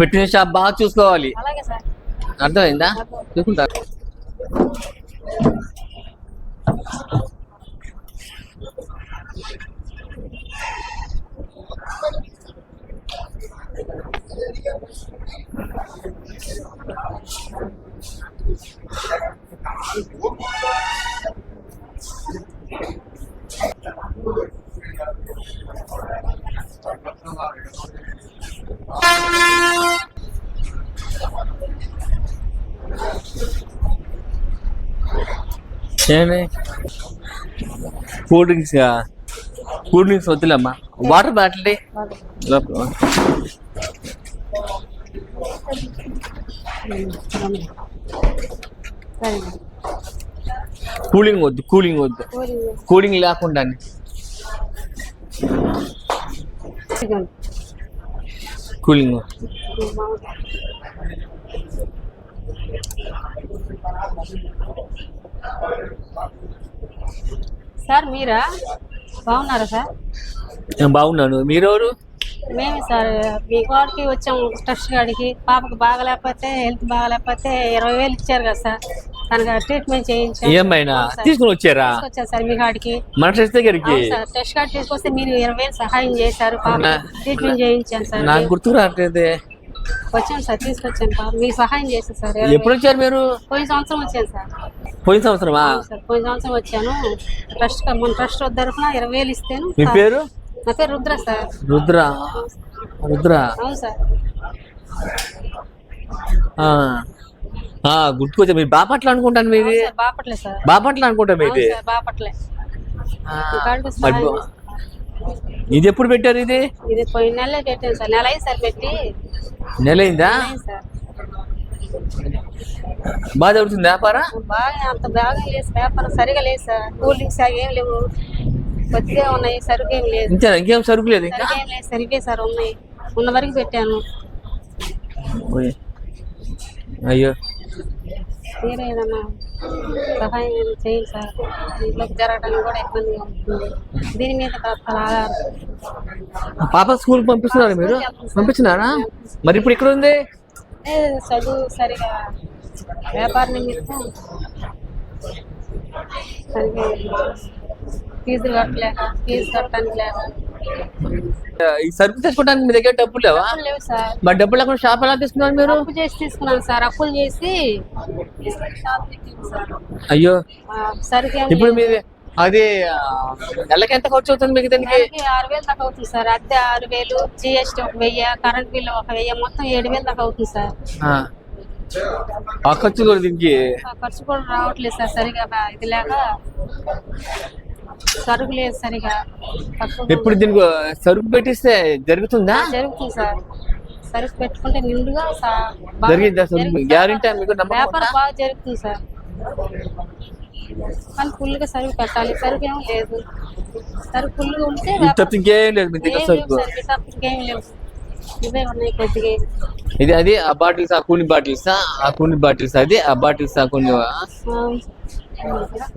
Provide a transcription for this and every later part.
పెట్టిన షాప్ బాగా చూసుకోవాలి. అలాగే సార్. అర్థమైందా? చూసుకుంటా ఏమి? కూల్ డ్రింక్స్ కూల్ డ్రింక్స్ వద్దులేమ్మా. వాటర్ బాటిల్ కూలింగ్ వద్దు కూలింగ్ వద్దు. కూలింగ్ లేకుండా కూలింగ్ వద్దు. సార్ మీరా? బాగున్నారా సార్? నేను బాగున్నాను. మీరెవరు? మేమే సార్ మీ వాడికి వచ్చాము ట్రస్ట్ గాడికి. పాపకు బాగలేకపోతే హెల్త్ బాగలేకపోతే ఇరవై వేలు ఇచ్చారు కదా సార్. తనకి ట్రీట్మెంట్ చేయించాం. ఏమైనా. తీసుకుని వచ్చారా? తీసుకొచ్చారు సార్ మీ కాడికి మన ట్రస్ట్ దగ్గరికి టెస్ట్ కార్డ్ తీసుకొస్తే మీరు ఇరవై వేలు సహాయం చేశారు. పాప ట్రీట్మెంట్ చేయించాను సార్. నాకు గుర్తుకు రావట్లేదు. వచ్చాను సార్ తీసుకొచ్చాను పాప మీకు సహాయం చేశాను సార్ ఎప్పుడు వచ్చారు మీరు? పోయిన సంవత్సరం వచ్చాను సార్. పోయిన సంవత్సరమా? సార్ పోయిన సంవత్సరం వచ్చాను. ట్రస్ట్ మన ట్రస్ట్ తరఫున ఇరవై వేలు ఇస్తాను మీ పేరు? నా పేరు రుద్ర సార్. రుద్ర. రుద్ర. అవును సార్. గుర్తుకొచ్చా మీరు బాపట్ల అనుకుంటాను మీది? Sir బాపట్లే sir. బాపట్ల అనుకుంటా మీది. సార్ బాపట్లే. మరి. ఇది ఎప్పుడు పెట్టారు ఇది? ఇది పోయిన నెలే పెట్టాను సార్. నెల అయింది సార్ పెట్టి. నెల అయిందా అయింది సార్. బాగా జరుగుతుంది వ్యాపారం? బాగా అంత బాగా లేదు వ్యాపారం సరిగా లేదు సార్. కూల్ డ్రింక్స్ ఏం లేవు. కొద్దిగా ఉన్నాయి సరుకు ఏం లేదు. ఇంతే ఇంకేం సరుకు లేదు ఇంకా? సరుకు ఏం లేదు సరిగే సార్ ఉన్నాయి. ఉన్న వరకు పెట్టాను. అయ్యో. మీరే ఏదన్నా సహాయం చేయండి సార్. ఇంట్లోకి జరగడానికి కూడా ఇబ్బందిగా ఉంటుంది. దీని మీద పాప స్కూల్ పంపిస్తున్నారా మీరు? పంపించినారా? మరి ఇప్పుడు ఇక్కడ ఉంది? చదువు సరిగా వ్యాపార నిమిత్తం సరిగా ఫీజులు కట్టలేక ఫీజు కట్టడానికి లేక ఈ సరుకు తెచ్చుకోవడానికి మీ దగ్గర డబ్బులు లేవా? లేవు సార్. మరి డబ్బులు లేకుండా షాప్ ఎలా తీసుకున్నారు మీరు? అప్పు చేసి తీసుకున్నాను సార్. అప్పులు చేసి షాప్ పెట్టింది సార్. అయ్యో. ఆ, సరిగా ఏం ఇప్పుడు. మీది అది నెలకి ఎంత ఖర్చు అవుతుంది మీకు దానికి? ఆరు వేలు దాకా అవుతుంది సార్. అద్దె ఆరు వేలు జిఎస్టీ ఒక వెయ్యి కరెంట్ బిల్లు ఒక వెయ్యి మొత్తం ఏడు వేలు దాకా అవుతుంది సార్. ఆ. ఖర్చు కూడా దీనికి ఖర్చు కూడా రావట్లేదు సార్ సరిగా ఇది లేక. సరుకు లేదు సరిగా ఎప్పుడు దీనికి సరుకు పెట్టిస్తే జరుగుతుందా? జరుగుతుంది సార్. సరుకు పెట్టుకుంటే నిండుగా జరుగుతుంది. గ్యారెంటీ మీకు వ్యాపారం? బాగా జరుగుతుంది సార్. కానీ ఫుల్గా సరుకు పెట్టాలి. సరుకు ఏం లేదు. సరుకు ఫుల్గా ఉంటే ఇది తప్ప ఇంకేం లేదు మీ దగ్గర ఏం లేవు సరుకు సార్. ఈ తప్ప ఇంకేం లేవు ఇవే ఉన్నాయి కొద్దిగా. ఇది అది ఆ బాటిల్స్ ఆ కూని బాటిల్స్ ఆ కూని బాటిల్స్ అది ఆ బాటిల్స్ ఆ కొన్ని ఆ,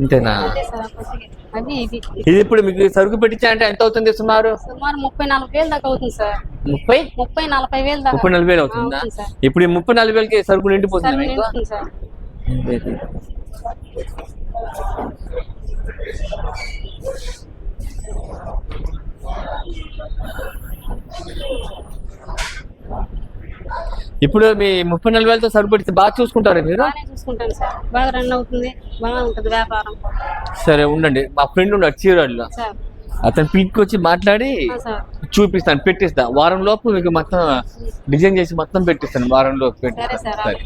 ఇంతేనా? అంతే సార్ ఆ కొద్దిగా. అవి ఇవి ఇది ఇప్పుడు మీకు సరుకు పెట్టించాలంటే ఎంత అవుతుంది సుమారు? సుమారు ముప్పై నలభై వేలు దాకా అవుతుంది సార్. ముప్పై? ముప్పై నలభై వేలు దాకా. ముప్పై నలభై వేలు అవుతుందా. ఇప్పుడు ఈ ముప్పై నలభై వేలకి సరుకు నిండిపోతుంది మీకు సార్. ఇప్పుడు మీ ముప్పై నలభై వేలతో సరుకు పెడితే బాగా చూసుకుంటారా మీరు? బాగానే చూసుకుంటాను సార్. బాగా రన్ అవుతుంది. బాగా ఉంటుంది వ్యాపారం. సరే ఉండండి. మా ఫ్రెండ్ ఉన్నాడు చీరాడులో. సార్. అతను పిలికి వచ్చి మాట్లాడి ఆ, సార్. చూపిస్తాను పెట్టిస్తా. వారం లోపు మీకు మొత్తం డిజైన్ చేసి మొత్తం పెట్టిస్తాను వారం లోపు పెట్టిస్తాను సార్ సరే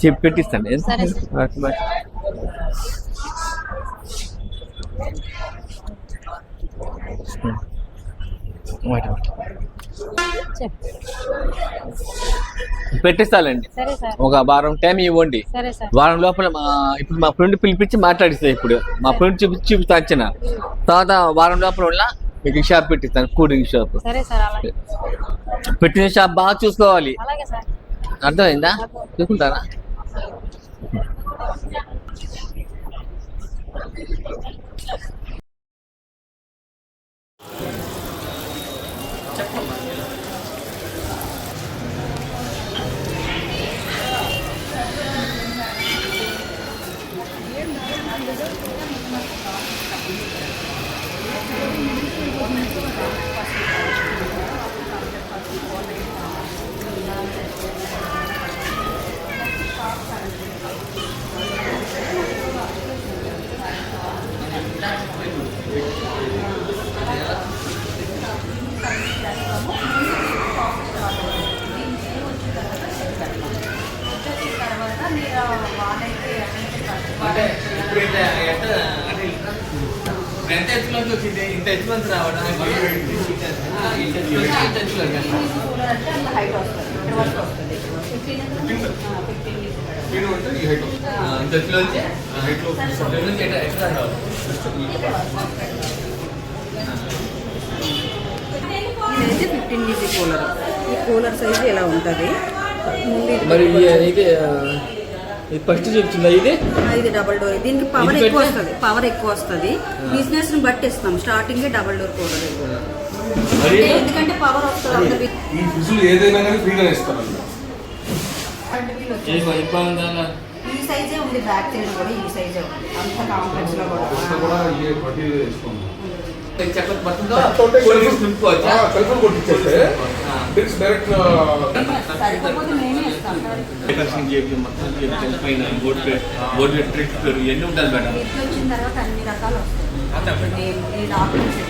చెప్పి పెట్టిస్తాను? సరే. Okay, bye. వాటి, సార్ ఒక వారం టైం ఇవ్వండి. వారం లోపల మా ఇప్పుడు మా ఫ్రెండ్ పిలిపించి మాట్లాడిస్తా ఇప్పుడు. మా ఫ్రెండ్ చూపి చూపిస్తా వచ్చిన తర్వాత వారం లోపల ఉన్న మీకు షాప్ పెట్టిస్తాను కూల్ డ్రింక్ షాప్ పెట్టిన షాప్ బాగా చూసుకోవాలి. అలాగే సార్. అంటే ఇప్పుడు ఇంత ఎంత అంటే ఎంత ఎత్తులోకి వచ్చింది ఇంత రావడం ఆ, ఇంత ఎత్తులోకి ఇంత ఎత్తులోకి కదా. ఆ, ఇంత ఎట్లా ఎట్లా రావాలి ఇదైతే ఫిఫ్టీన్ డీసీ కూలర్ ఈ కూలర్ సైజు ఇలా ఉంటుంది ముందు ఇది మరి పెట్టుకోవచ్చు. ఇది ఫస్ట్ చెప్తుందా ఇది? ఇది డబల్ డోర్ దీనికి పవర్ ఎక్కువ? వస్తుంది. పవర్ ఎక్కువ వస్తుంది. బిజినెస్ని బట్టి ఇస్తాం. స్టార్టింగ్ డబల్ డోర్ అంటే ఎందుకంటే పవర్ వస్తుంది ఈ ఫ్రిడ్జ్లు ఏదైనా కానీ ఫ్రీగానే ఇస్తారు ఈ సైజే ఉంది బ్యాక్ సైడ్ కూడా ఈ సైజే ఉంది. అంత కాంప్లెక్స్లో కూడా. కూడా డైరెక్ట్ డెకరేషన్ మొత్తం పైన బోర్డు బోర్డు ట్రిక్స్ పేరు ఇవన్నీ ఉండాలి మేడం. వచ్చిన తర్వాత అన్ని రకాలు వస్తాయి. నేను ఈ డాక్యుమెంట్స్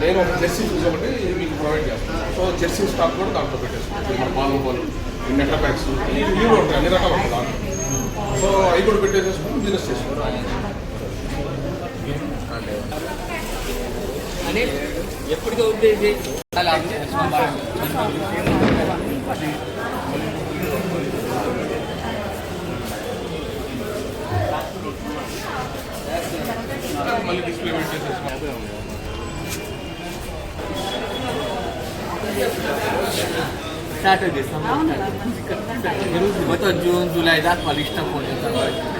నేను ఒక జెర్సీ ఫ్రిడ్జ్ ఒకటి మీకు ప్రొవైడ్ చేస్తాను. సో జెర్సీ స్టాక్ కూడా దాంట్లో పెట్టేస్తాను. మన పాలు పాలు ఈ నెట్ల ప్యాక్స్ ఇవి ఉంటాయి అన్ని రకాలు ఉంటాయి దాంట్లో. సో అవి కూడా పెట్టేసేసుకుని బిజినెస్ చేసుకుంటాం అని ఎప్పటికీ అలా మళ్ళీ డిస్ప్లే చేస్తాం మొత్తం జూన్ జూలై దాకా వాళ్ళు ఇష్టం పోతుంది.